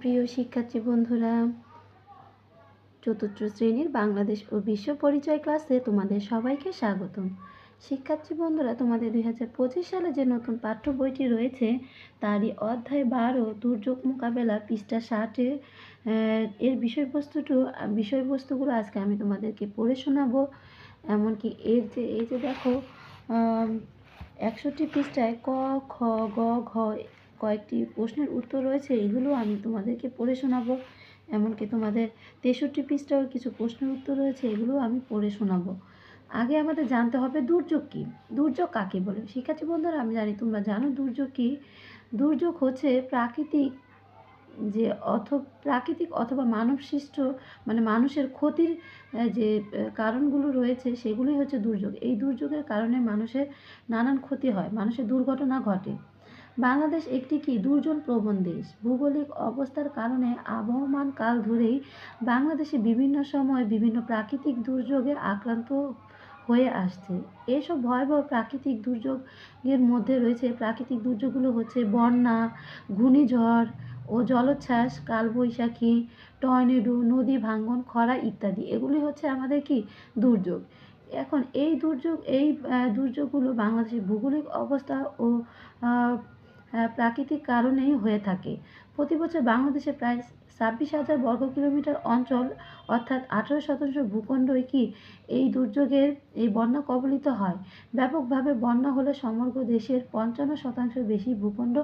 প্রিয় শিক্ষার্থী বন্ধুরা, চতুর্থ শ্রেণির বাংলাদেশ ও বিশ্ব পরিচয় ক্লাসে তোমাদের সবাইকে স্বাগতম। শিক্ষার্থী বন্ধুরা, তোমাদের দুই হাজার পঁচিশ সালে যে নতুন পাঠ্য বইটি রয়েছে, তারই অধ্যায় বারো দুর্যোগ মোকাবেলা পৃষ্ঠা ষাটে এর বিষয়বস্তুটু, বিষয়বস্তুগুলো আজকে আমি তোমাদেরকে পড়ে শোনাবো। এমনকি এর যে, এই যে দেখো একষট্টি পৃষ্ঠায় ক, খ, গ, ঘ কয়েকটি প্রশ্নের উত্তর রয়েছে, এগুলো আমি তোমাদেরকে পড়ে শোনাবো। এমনকি তোমাদের তেষট্টি পৃষ্ঠাও কিছু প্রশ্নের উত্তর রয়েছে, এগুলো আমি পড়ে শোনাবো। আগে আমাদের জানতে হবে দুর্যোগ কী? দুর্যোগ কাকে বলে? শিক্ষার্থী বন্ধুরা, আমি জানি তোমরা জানো দুর্যোগ কী। দুর্যোগ হচ্ছে প্রাকৃতিক যে অথ, প্রাকৃতিক অথবা মানব সৃষ্ট মানে মানুষের ক্ষতির যে কারণগুলো রয়েছে, সেগুলোই হচ্ছে দুর্যোগ। এই দুর্যোগের কারণে মানুষের নানান ক্ষতি হয়, মানুষের দুর্ঘটনা ঘটে। বাংলাদেশ একটি কি দুর্জন প্রবণ দেশ? ভৌগোলিক অবস্থার কারণে আবহমান কাল ধরেই বাংলাদেশে বিভিন্ন সময় বিভিন্ন প্রাকৃতিক দুর্যোগে আক্রান্ত হয়ে আসছে। এসব ভয়াবহ প্রাকৃতিক দুর্যোগের মধ্যে রয়েছে, প্রাকৃতিক দুর্যোগগুলো হচ্ছে বন্যা, ঘূর্ণিঝড় ও জলোচ্ছ্বাস, কালবৈশাখী, টর্নেডো, নদী ভাঙ্গন খরা ইত্যাদি। এগুলি হচ্ছে আমাদের কি দুর্যোগ। এখন এই দুর্যোগ, এই দুর্যোগগুলো বাংলাদেশের ভৌগোলিক অবস্থা ও প্রাকৃতিক কারণেই হয়ে থাকে। প্রতি বছর বাংলাদেশে প্রায় ছাব্বিশ হাজার বর্গ কিলোমিটার অঞ্চল, অর্থাৎ আঠেরো শতাংশ ভূখণ্ডই কি এই দুর্যোগের, এই বন্যা কবলিত হয়? ব্যাপকভাবে বন্যা হলে সমগ্র দেশের পঞ্চান্ন শতাংশ বেশি ভূখণ্ড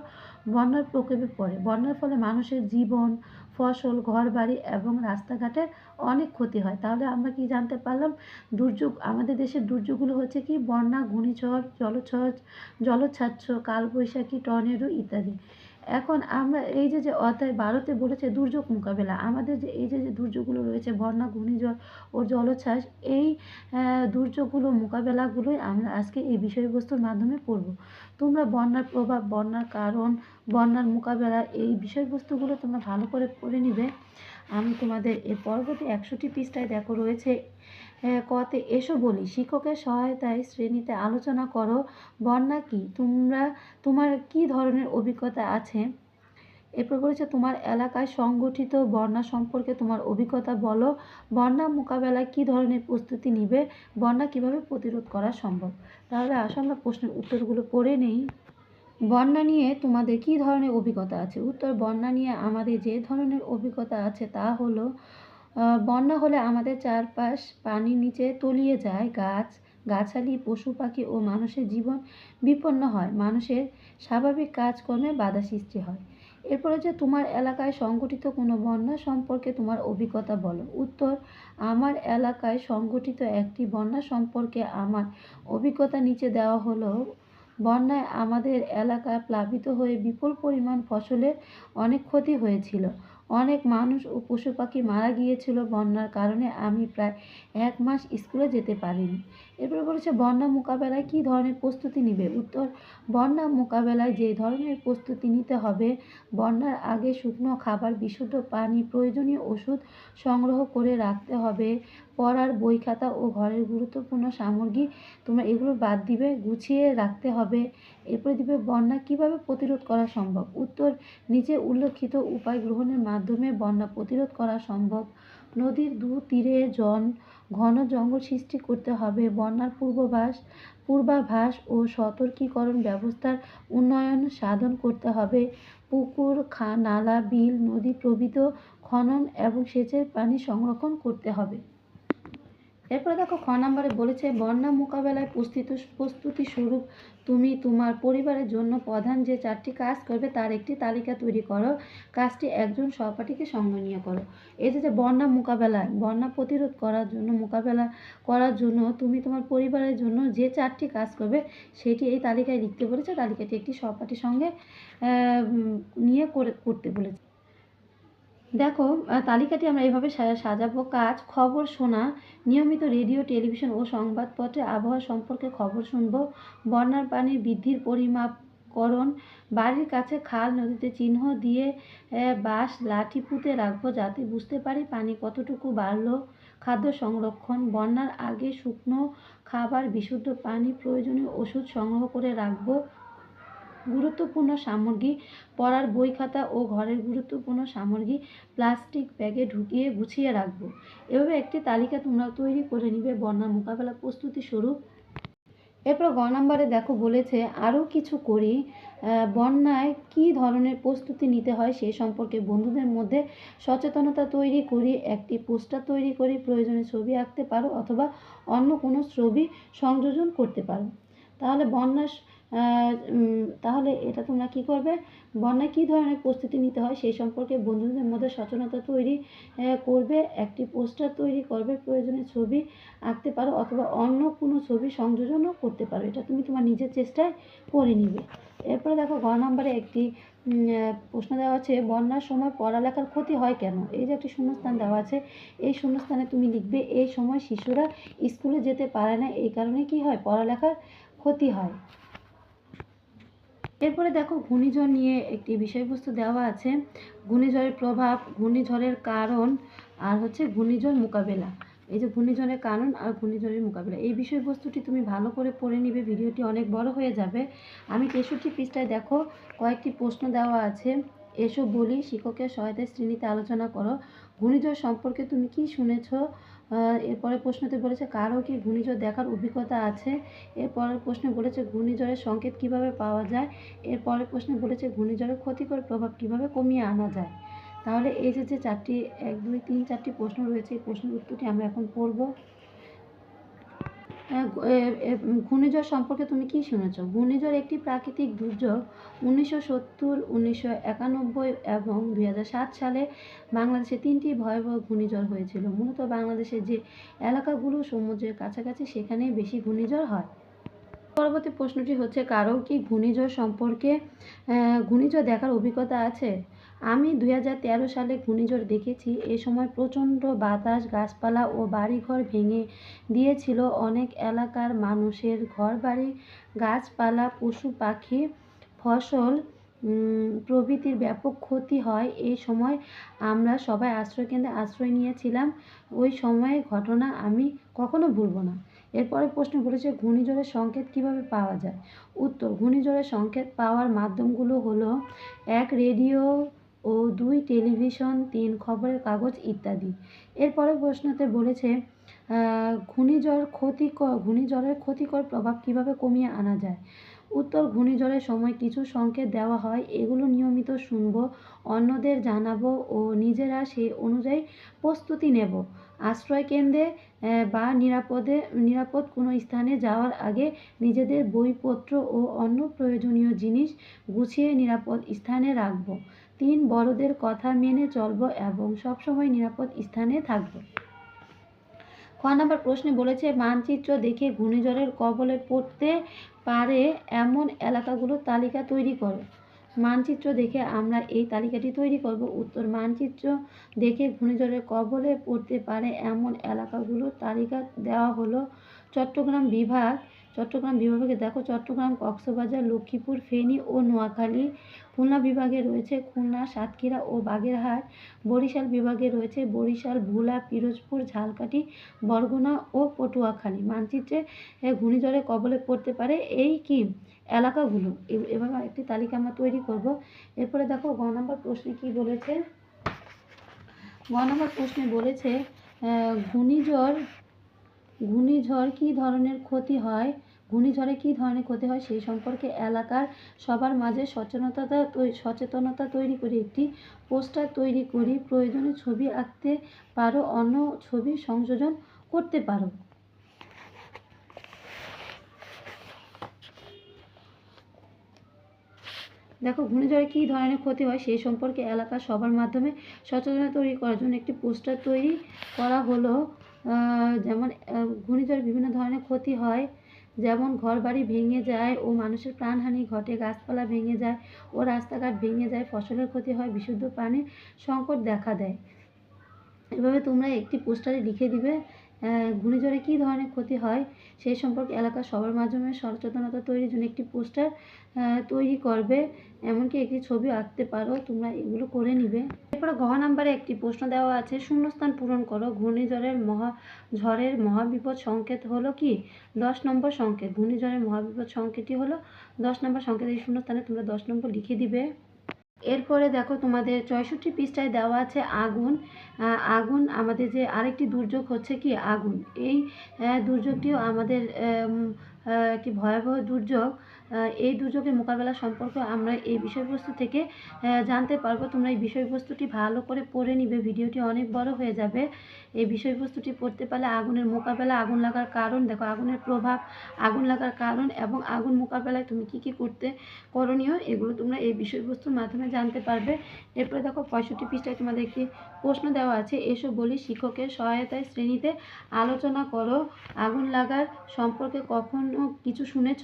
বন্যার প্রকোপে পড়ে। বন্যার ফলে মানুষের জীবন ফসল, ঘরবাড়ি এবং রাস্তাঘাটের অনেক ক্ষতি হয়। তাহলে আমরা কি জানতে পারলাম? দুর্যোগ, আমাদের দেশের দুর্যোগগুলো হচ্ছে কি? বন্যা, ঘূর্ণিঝড়, জলোচ্ছ্বাস জলোচ্ছ্বাস, কালবৈশাখী, টর্নেডো ইত্যাদি। এখন আমরা এই যে যে অধ্যায় বারোতে বলেছে দুর্যোগ মোকাবেলা, আমাদের যে এই যে যে দুর্যোগগুলো রয়েছে, বন্যা, ঘূর্ণিঝড় ও জলোচ্ছ্বাস, এই দুর্যোগগুলো মোকাবেলাগুলোই আমরা আজকে এই বিষয়বস্তুর মাধ্যমে পড়ব। তোমরা বন্যার প্রভাব, বন্যার কারণ, বন্যার মোকাবেলা, এই বিষয়বস্তুগুলো তোমরা ভালো করে পড়ে নিবে। আমি তোমাদের এর পরবর্তী একশোটি পৃষ্ঠায় দেখো রয়েছে। কতে এসো বলি, শিক্ষকের সহায়তায় শ্রেণীতে আলোচনা করো। বন্যা কি? তোমরা, তোমার কি ধরনের অভিজ্ঞতা আছে? এরপর বলেছে তোমার এলাকায় সংগঠিত বন্যা সম্পর্কে তোমার অভিজ্ঞতা বলো। বন্যা মোকাবেলায় কি ধরনের প্রস্তুতি নিবে? বন্যা কীভাবে প্রতিরোধ করা সম্ভব? তাহলে আসো আমরা প্রশ্নের উত্তরগুলো পড়ে নেই। বন্যা নিয়ে তোমাদের কি ধরনের অভিজ্ঞতা আছে? উত্তর বন্যা নিয়ে আমাদের যে ধরনের অভিজ্ঞতা আছে তা হলো বন্যা হলে আমাদের চারপাশ পানির নিচে তলিয়ে যায়, গাছ, গাছালি, পশু পাখি ও মানুষের জীবন বিপন্ন হয়। মানুষের স্বাভাবিক কাজকর্মে বাধা সৃষ্টি হয়। এরপরে যে তোমার এলাকায় সংগঠিত কোনো বন্যা সম্পর্কে তোমার অভিজ্ঞতা বলো। উত্তর, আমার এলাকায় সংগঠিত একটি বন্যা সম্পর্কে আমার অভিজ্ঞতা নিচে দেওয়া হলো, বন্যায় আমাদের এলাকা প্লাবিত হয়ে বিপুল পরিমাণ ফসলের অনেক ক্ষতি হয়েছিল। অনেক মানুষ ও পশু পাখি মারা গিয়েছিল বন্যার কারণে আমি প্রায় এক মাস স্কুলে যেতে পারিনি। এরপরে বলেছে, বন্যা মোকাবেলায় কী ধরনের প্রস্তুতি নিবে? উত্তর, বন্যা মোকাবেলায় যে ধরনের প্রস্তুতি নিতে হবে, বন্যার আগে শুকনো খাবার, বিশুদ্ধ পানি, প্রয়োজনীয় ওষুধ সংগ্রহ করে রাখতে হবে। পড়ার বই খাতা ও ঘরের গুরুত্বপূর্ণ সামগ্রী তোমরা এগুলো বাদ দিবে, গুছিয়ে রাখতে হবে। এরপরে দিবে, বন্যা কীভাবে প্রতিরোধ করা সম্ভব? উত্তর, নিচে উল্লেখিত উপায় গ্রহণের মাধ্যমে বন্যা প্রতিরোধ করা সম্ভব। নদীর দু তীরে জন ঘন জঙ্গল সৃষ্টি করতে হবে। বন্যার পূর্বাভাস পূর্বাভাস ও সতর্কীকরণ ব্যবস্থার উন্নয়ন সাধন করতে হবে। পুকুর, খা, নালা, বিল, নদী প্রভৃত খনন এবং সেচের পানি সংরক্ষণ করতে হবে। এরপরে দেখো খ নম্বরে বলেছে, বন্যা মোকাবেলায় প্রস্তুত প্রস্তুতি স্বরূপ তুমি তোমার পরিবারের জন্য প্রধান যে চারটি কাজ করবে তার একটি তালিকা তৈরি করো। কাজটি একজন সহপাঠীকে সঙ্গে নিয়ে করো। এই যে বন্যা মোকাবেলায় বন্যা প্রতিরোধ করার জন্য, মোকাবেলা করার জন্য তুমি তোমার পরিবারের জন্য যে চারটি কাজ করবে সেটি এই তালিকায় লিখতে বলেছে। তালিকাটি একটি সহপাঠীর সঙ্গে নিয়ে করে, করতে বলেছে। দেখো তালিকাটি আমরা এভাবে সাজাবো। কাজ, খবর শোনা, নিয়মিত রেডিও, টেলিভিশন ও সংবাদপত্রে আবহাওয়া সম্পর্কে খবর শুনব, বন্যার পানির বৃদ্ধির পরিমাপকরণ, বাড়ির কাছে খাল, নদীতে চিহ্ন দিয়ে বাঁশ, লাঠি পুঁতে রাখব যাতে বুঝতে পারি পানি কতটুকু বাড়লো। খাদ্য সংরক্ষণ, বন্যার আগে শুকনো খাবার, বিশুদ্ধ পানি, প্রয়োজনীয় ওষুধ সংগ্রহ করে রাখব। গুরুত্বপূর্ণ সামগ্রী পড়ার বই খাতা ও ঘরের গুরুত্বপূর্ণ সামগ্রী প্লাস্টিক ব্যাগে ঢুকিয়ে গুছিয়ে রাখব। এভাবে একটি তালিকা তোমরা তৈরি করে নিবে বন্যার মোকাবেলা প্রস্তুতি স্বরূপ। এরপর গ নাম্বারে দেখো বলেছে আরও কিছু করি। বন্যায় কী ধরনের প্রস্তুতি নিতে হয় সে সম্পর্কে বন্ধুদের মধ্যে সচেতনতা তৈরি করি একটি পোস্টার তৈরি করি প্রয়োজনে ছবি আঁকতে পারো অথবা অন্য কোনো ছবি সংযোজন করতে পারো। তাহলে বন্যা উম, তাহলে এটা তোমরা কি করবে? বন্যায় কী ধরনের প্রস্তুতি নিতে হয় সেই সম্পর্কে বন্ধুদের মধ্যে সচেতনতা তৈরি করবে, একটি পোস্টার তৈরি করবে প্রয়োজনে ছবি আঁকতে পারো অথবা অন্য কোনো ছবি সংযোজনও করতে পারো। এটা তুমি তোমার নিজের চেষ্টায় করে নিবে। এরপরে দেখো গ নম্বরে একটি প্রশ্ন দেওয়া আছে, বন্যার সময় পড়ালেখার ক্ষতি হয় কেন? এই যে একটি শূন্যস্থান দেওয়া আছে, এই শূন্যস্থানে তুমি লিখবে, এই সময় শিশুরা স্কুলে যেতে পারে না, এই কারণে কি হয়? পড়ালেখার ক্ষতি হয়। এরপরে দেখো ঘূর্ণিঝড় নিয়ে একটি বিষয়বস্তু দেওয়া আছে। ঘূর্ণিঝড়ের প্রভাব, ঘূর্ণিঝড়ের কারণ আর হচ্ছে ঘূর্ণিঝড় মোকাবেলা। এই যে ঘূর্ণিঝড়ের কারণ আর ঘূর্ণিঝড়ের মোকাবেলা। এই বিষয়বস্তুটি তুমি ভালো করে পড়ে নিবে, ভিডিওটি অনেক বড় হয়ে যাবে। আমি তেষট্টি পৃষ্ঠায় দেখো কয়েকটি প্রশ্ন দেওয়া আছে। এসো বলি, শিক্ষকের সহায়তায় শ্রেণীতে আলোচনা করো। ঘূর্ণিঝড় সম্পর্কে তুমি কি শুনেছো? এরপরে প্রশ্নতে বলেছে কারও কি ঘূর্ণিঝড় দেখার অভিজ্ঞতা আছে? এরপরের প্রশ্নে বলেছে, ঘূর্ণিঝড়ের সংকেত কীভাবে পাওয়া যায়? এরপরের প্রশ্নে বলেছে, ঘূর্ণিঝড়ের ক্ষতিকর প্রভাব কীভাবে কমিয়ে আনা যায়? তাহলে এই যে চারটি, এক, দুই, তিন, চারটি প্রশ্ন রয়েছে, এই প্রশ্নের উত্তরটি আমরা এখন পড়ব। ঘূর্ণিঝড় সম্পর্কে তুমি কি শুনেছ? ঘূর্ণিঝড় একটি প্রাকৃতিক দুর্যোগ উনিশশো সত্তর, উনিশশো একানব্বই এবং দুই সাত সালে বাংলাদেশে তিনটি ভয়াবহ ঘূর্ণিঝড় হয়েছিল। মূলত বাংলাদেশের যে এলাকাগুলো সমুদ্রের কাছাকাছি, সেখানেই বেশি ঘূর্ণিঝড় হয়। পরবর্তী প্রশ্নটি হচ্ছে, কারও কি ঘূর্ণিঝড় সম্পর্কে ঘূর্ণিঝড় দেখার অভিজ্ঞতা আছে? আমি দু হাজার তেরো সালে ঘূর্ণিঝড় দেখেছি। এ সময় প্রচণ্ড বাতাস, গাছপালা ও বাড়িঘর ভেঙে দিয়েছিল অনেক এলাকার মানুষের ঘরবাড়ি, গাছপালা, পশু পাখি, ফসল প্রভৃতির ব্যাপক ক্ষতি হয়। এই সময় আমরা সবাই আশ্রয়কেন্দ্রে আশ্রয় নিয়েছিলাম। ওই সময়ের ঘটনা আমি কখনো ভুলব না। এরপরে প্রশ্ন বলেছে ঘূর্ণিঝড়ের সংকেত কীভাবে পাওয়া যায়? উত্তর, ঘূর্ণিঝড়ের সংকেত পাওয়ার মাধ্যমগুলো হলো, এক রেডিও ও দুই টেলিভিশন তিন খবরের কাগজ ইত্যাদি। এরপরে প্রশ্নতে বলেছে ঘূর্ণিঝড় ক্ষতিকর ঘূর্ণিঝড়ের ক্ষতিকর প্রভাব কীভাবে কমিয়ে আনা যায়? উত্তর ঘূর্ণিঝড়ের সময় কিছু সংকেত দেওয়া হয় এগুলো নিয়মিত শুনব অন্যদের জানাব ও নিজেরা সেই অনুযায়ী প্রস্তুতি নেব। আশ্রয়কেন্দ্রে আহ, বা নিরাপদে নিরাপদ কোনো স্থানে যাওয়ার আগে নিজেদের বইপত্র ও অন্য প্রয়োজনীয় জিনিস গুছিয়ে নিরাপদ স্থানে রাখব। তিন বড়দের কথা মেনে চলব এবং সবসময় নিরাপদ স্থানে থাকব। খ নম্বর প্রশ্নে বলেছে, মানচিত্র দেখে ঘূর্ণিঝড়ের কবলে পড়তে পারে এমন এলাকাগুলোর তালিকা তৈরি করো। মানচিত্র দেখে আমরা এই তালিকাটি তৈরি করব। উত্তর, মানচিত্র দেখে ঘূর্ণিঝড়ের কবলে পড়তে পারে এমন এলাকাগুলোর তালিকা দেওয়া হলো চট্টগ্রাম বিভাগ চট্টগ্রাম বিভাগে দেখো, চট্টগ্রাম, কক্সবাজার, লক্ষ্মীপুর, ফেনী ও নোয়াখালী। খুলনা বিভাগে রয়েছে খুলনা, সাতক্ষীরা ও বাগেরহাট। বরিশাল বিভাগে রয়েছে বরিশাল, ভোলা, পিরোজপুর, ঝালকাঠি, বরগুনা ও পটুয়াখালী। মানচিত্রে ঘূর্ণিঝড়ের কবলে পড়তে পারে এই কি এলাকাগুলো? এ- এভাবে একটি তালিকা আমরা তৈরি করব। এরপরে দেখো, গ নম্বর প্রশ্নে কি বলেছে? গ নম্বর প্রশ্নে বলেছে ঘূর্ণিঝড় ঘূর্ণিঝড় কী ধরনের ক্ষতি হয়? ঘূর্ণিঝড়ে কী ধরনের ক্ষতি হয় সেই সম্পর্কে এলাকার সবার মাঝে সচেতনতা সচেতনতা তৈরি করি একটি পোস্টার তৈরি করি প্রয়োজনে ছবি আঁকতে পারো, অন্য ছবি সংযোজন করতে পারো। দেখো, ঘূর্ণিঝড়ে কী ধরনের ক্ষতি হয় সেই সম্পর্কে এলাকার সবার মাধ্যমে সচেতনতা তৈরি করার জন্য একটি পোস্টার তৈরি করা হলো। যেমন ঘূর্ণিঝড়ে বিভিন্ন ধরনের ক্ষতি হয়। যেমন ঘরবাড়ি ভেঙে যায় ও মানুষের প্রাণহানি ঘটে, গাছপালা ভেঙে যায় ও রাস্তাঘাট ভেঙে যায়, ফসলের ক্ষতি হয়, বিশুদ্ধ পানির সংকট দেখা দেয়। এভাবে তোমরা একটি পোস্টারে লিখে দিবে ঘূর্ণিঝড়ে কী ধরনের ক্ষতি হয় সেই সম্পর্কে এলাকার সবার মাধ্যমে সচেতনতা তৈরির জন্য একটি পোস্টার তৈরি করবে। এমনকি একটি ছবি আঁকতে পারো, তোমরা এগুলো করে নিবে। এরপরে ঘ নাম্বারে একটি প্রশ্ন দেওয়া আছে, শূন্যস্থান পূরণ করো। ঘূর্ণিঝড়ের মহা, ঝড়ের মহাবিপদ সংকেত হলো কি? দশ নম্বর সংকেত, ঘূর্ণিঝড়ের মহাবিপদ সংকেতটি হলো দশ নম্বর সংকেত। এই শূন্যস্থানে তোমরা দশ নম্বর লিখে দিবে। এরপরে দেখো তোমাদের চৌষট্টি পৃষ্ঠায় দেওয়া আছে আগুন। আগুন আমাদের যে আরেকটি দুর্যোগ হচ্ছে কি আগুন। এই দুর্যোগটিও আমাদের একটি ভয়াবহ দুর্যোগ। এই দুর্যোগের মোকাবেলা সম্পর্কে আমরা এই বিষয়বস্তু থেকে জানতে পারব। তোমরা এই বিষয়বস্তুটি ভালো করে পড়ে নিবে। ভিডিওটি অনেক বড় হয়ে যাবে। এই বিষয়বস্তুটি পড়তে পারলে আগুনের মোকাবেলা, আগুন লাগার কারণ, দেখো আগুনের প্রভাব, আগুন লাগার কারণ এবং আগুন মোকাবেলায় তুমি কি কি করতে করণীয়, এগুলো তোমরা এই বিষয়বস্তুর মাধ্যমে জানতে পারবে। এরপরে দেখো, পঁয়ষট্টি পৃষ্ঠায় তোমাদের একটি প্রশ্ন দেওয়া আছে। এসব বলি, শিক্ষকের সহায়তায় শ্রেণীতে আলোচনা করো। আগুন লাগার সম্পর্কে কখনো কিছু শুনেছ?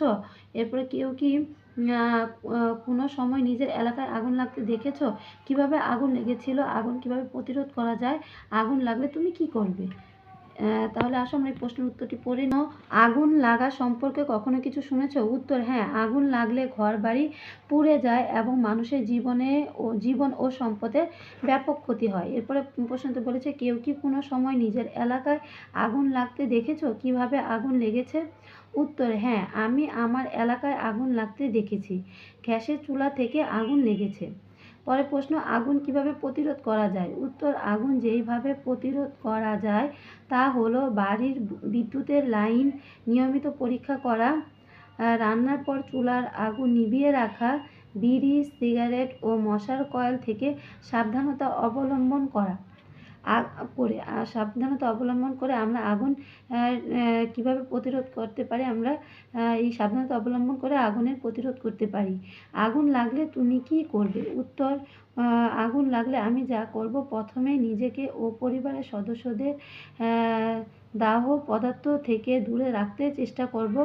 এরপরে কেউ কি কোনো সময় নিজের এলাকায় আগুন লাগতে দেখেছ? কীভাবে আগুন লেগেছিল? আগুন কীভাবে প্রতিরোধ করা যায়? আগুন লাগলে তুমি কি করবে? তাহলে আসো আমরা এই প্রশ্নের উত্তরটি পড়ে নাও। আগুন লাগা সম্পর্কে কখনো কিছু শুনেছ? উত্তর হ্যাঁ আগুন লাগলে ঘর বাড়ি পুড়ে যায় এবং মানুষের জীবনে ও জীবন ও সম্পদের ব্যাপক ক্ষতি হয়। এরপরে প্রশ্নতে বলেছে, কেউ কি কোনো সময় নিজের এলাকায় আগুন লাগতে দেখেছ? কীভাবে আগুন লেগেছে? উত্তর হ্যাঁ আমি আমার এলাকায় আগুন লাগতে দেখেছি। গ্যাসের চুলা থেকে আগুন লেগেছে। পরে প্রশ্ন, আগুন কীভাবে প্রতিরোধ করা যায়? উত্তর, আগুন যেইভাবে প্রতিরোধ করা যায় তা হলো বাড়ির বিদ্যুতের লাইন নিয়মিত পরীক্ষা করা রান্নার পর চুলার আগুন নিভিয়ে রাখা, বিড়ি, সিগারেট ও মশার কয়েল থেকে সাবধানতা অবলম্বন করা। করে সাবধানতা অবলম্বন করে আমরা আগুন কীভাবে প্রতিরোধ করতে পারি আমরা এই সাবধানতা অবলম্বন করে আগুনের প্রতিরোধ করতে পারি। আগুন লাগলে তুমি কি করবে? উত্তর আগুন লাগলে আমি যা করব প্রথমে নিজেকে ও পরিবারের সদস্যদের দাহ পদার্থ থেকে দূরে রাখতে চেষ্টা করব।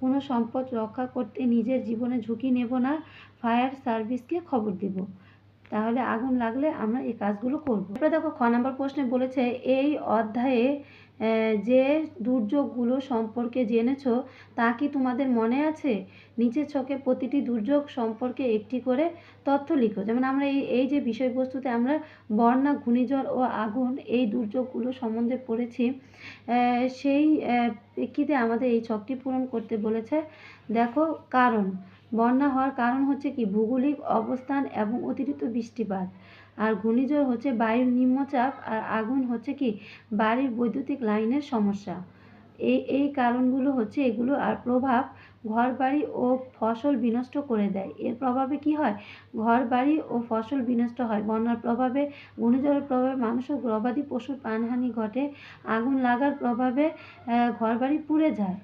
কোনো সম্পদ রক্ষা করতে নিজের জীবনে ঝুঁকি নেব না। ফায়ার সার্ভিসকে খবর দেব। তাহলে আগুন লাগলে আমরা এই কাজগুলো করব। এরপরে দেখো, খ নম্বর প্রশ্নে বলেছে, এই অধ্যায়ে যে দুর্যোগগুলো সম্পর্কে জেনেছো, তা কি তোমাদের মনে আছে? নিচের ছকে প্রতিটি দুর্যোগ সম্পর্কে একটি করে তথ্য লিখো। যেমন আমরা এই এই যে বিষয়বস্তুতে আমরা বন্যা, ঘূর্ণিঝড় ও আগুন, এই দুর্যোগগুলো সম্বন্ধে পড়েছি সেই প্রেক্ষিতে আমাদের এই ছকটি পূরণ করতে বলেছে। দেখো, কারণ বন্যা হওয়ার কারণ হচ্ছে কি? ভৌগোলিক অবস্থান এবং অতিরিক্ত বৃষ্টিপাত। আর ঘূর্ণিঝড় হচ্ছে বায়ুর নিম্নচাপ আর আগুন হচ্ছে কি? বাড়ির বৈদ্যুতিক লাইনের সমস্যা। এই এই কারণগুলো হচ্ছে এগুলো আর প্রভাব ঘর বাড়ি ও ফসল বিনষ্ট করে দেয়। এর প্রভাবে কি হয়? ঘর বাড়ি ও ফসল বিনষ্ট হয়। বন্যার প্রভাবে ঘূর্ণিঝড়ের প্রভাবে মানুষ ও গবাদি পশুর প্রাণহানি ঘটে। আগুন লাগার প্রভাবে আহ, ঘর বাড়ি পুড়ে যায়।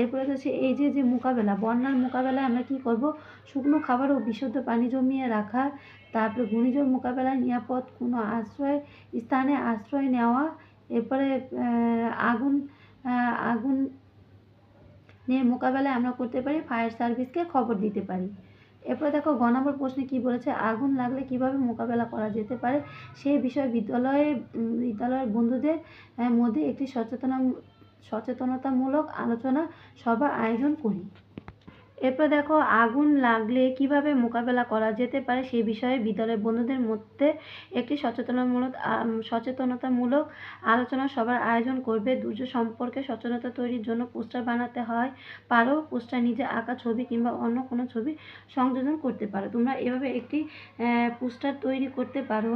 এরপরে হচ্ছে এই যে যে মোকাবেলা, বন্যার মোকাবেলায় আমরা কি করব? শুকনো খাবার ও বিশুদ্ধ পানি জমিয়ে রাখা, তারপরে ঘূর্ণিঝড় মোকাবেলায় নিরাপদ কোনো আশ্রয়, স্থানে আশ্রয় নেওয়া, এরপরে আগুন আগুন নিয়ে মোকাবেলায় আমরা করতে পারি, ফায়ার সার্ভিসকে খবর দিতে পারি। এরপরে দেখো গ নম্বর প্রশ্নে কি বলেছে? আগুন লাগলে কীভাবে মোকাবেলা করা যেতে পারে? সেই বিষয়ে বিদ্যালয়ে বিদ্যালয়ের বন্ধুদের মধ্যে একটি সচেতনা সচেতনতামূলক আলোচনা সভা আয়োজন করি। এরপর দেখো, আগুন লাগলে কীভাবে মোকাবেলা করা যেতে পারে সে বিষয়ে বিদ্যালয়ের বন্ধুদের মধ্যে একটি সচেতনামূলক সচেতনতামূলক আলোচনা সভার আয়োজন করবে। দুর্যোগ সম্পর্কে সচেতনতা তৈরির জন্য পোস্টার বানাতে হয়। পারো, পোস্টার নিজে আঁকা ছবি কিংবা অন্য কোনো ছবি সংযোজন করতে পারো। তোমরা এভাবে একটি পোস্টার তৈরি করতে পারো।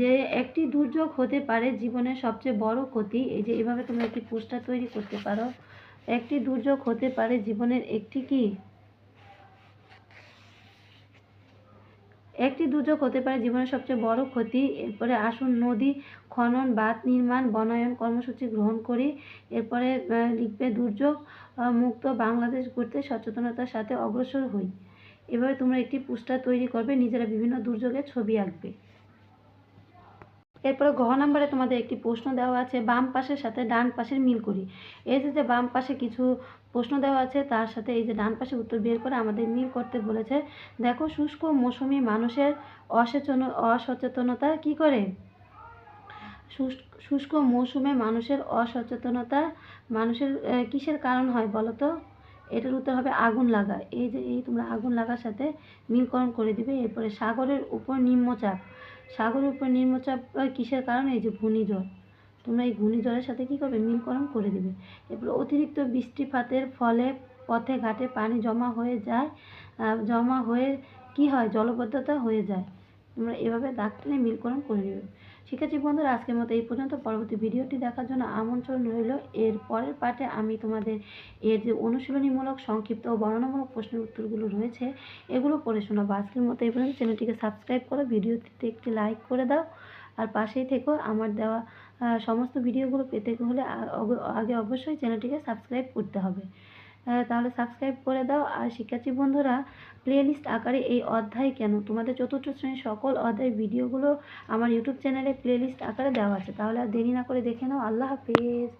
যে একটি দুর্যোগ হতে পারে জীবনের সবচেয়ে বড় ক্ষতি, এই যে এভাবে তোমরা একটি পোস্টার তৈরি করতে পারো। একটি দুর্যোগ হতে পারে জীবনের একটি কি? একটি দুর্যোগ হতে পারে জীবনের সবচেয়ে বড় ক্ষতি, এরপরে আসুন নদী খনন, বাঁধ নির্মাণ, বনায়ন কর্মসূচি গ্রহণ করি। এরপরে লিখবে দুর্যোগ মুক্ত বাংলাদেশ গড়তে সচেতনতার সাথে অগ্রসর হই। এভাবে তোমরা একটি পোস্টার তৈরি করবে, নিজেরা বিভিন্ন দুর্যোগের ছবি আঁকবে। এরপরে ঘ নম্বরে তোমাদের একটি প্রশ্ন দেওয়া আছে, বাম পাশের সাথে ডান পাশের মিল করি। এই যে বাম পাশে কিছু প্রশ্ন দেওয়া আছে, তার সাথে এই যে ডান পাশে উত্তর বের করে আমাদের মিল করতে বলেছে। দেখো, শুষ্ক মৌসুমি মানুষের অসচেতন অসচেতনতা কি করে? শুষ্ক মৌসুমে মানুষের অসচেতনতা মানুষের কিসের কারণ হয় বলো তো? এটার উত্তর হবে আগুন লাগা। এই যে, এই তোমরা আগুন লাগার সাথে মিলকরণ করে দিবে। এরপরে সাগরের উপর নিম্নচাপ। সাগরের উপর নিম্নচাপ কিসের কারণে? এই যে ঘূর্ণিঝড়। তোমরা এই ঘূর্ণিঝড়ের সাথে কী করবে? মিলকরণ করে দেবে। এরপর অতিরিক্ত বৃষ্টিপাতের ফলে পথে ঘাটে পানি জমা হয়ে যায় জমা হয়ে কি হয়? জলবদ্ধতা হয়ে যায়। তোমরা এভাবে দাগ টেনে মিলকরণ করে নেবে শিক্ষার্থী বন্ধুরা, আজকের মতো এই পর্যন্ত। পরবর্তী ভিডিওটি দেখার জন্য আমন্ত্রণ রইল। এর পরের পার্টে আমি তোমাদের এর যে অনুশীলনীমূলক, সংক্ষিপ্ত ও বর্ণনামূলক প্রশ্নের উত্তরগুলো রয়েছে, এগুলো পড়ে শোনাবো। আজকের মতো এই পর্যন্ত। চ্যানেলটিকে সাবস্ক্রাইব করো, ভিডিওটিতে একটি লাইক করে দাও। আর পাশেই থেকো, আমার দেওয়া সমস্ত ভিডিওগুলো পেতে হলে আগে অবশ্যই চ্যানেলটিকে সাবস্ক্রাইব করতে হবে। তাহলে সাবস্ক্রাইব করে দাও। আর শিক্ষার্থী বন্ধুরা প্লেলিস্ট আকারে এই অধ্যায় কেন? তোমাদের চতুর্থ শ্রেণির সকল অধ্যায় ভিডিওগুলো আমার ইউটিউব চ্যানেলে প্লেলিস্ট আকারে দেওয়া আছে। তাহলে আর দেরি না করে দেখে নাও। আল্লাহ হাফেজ।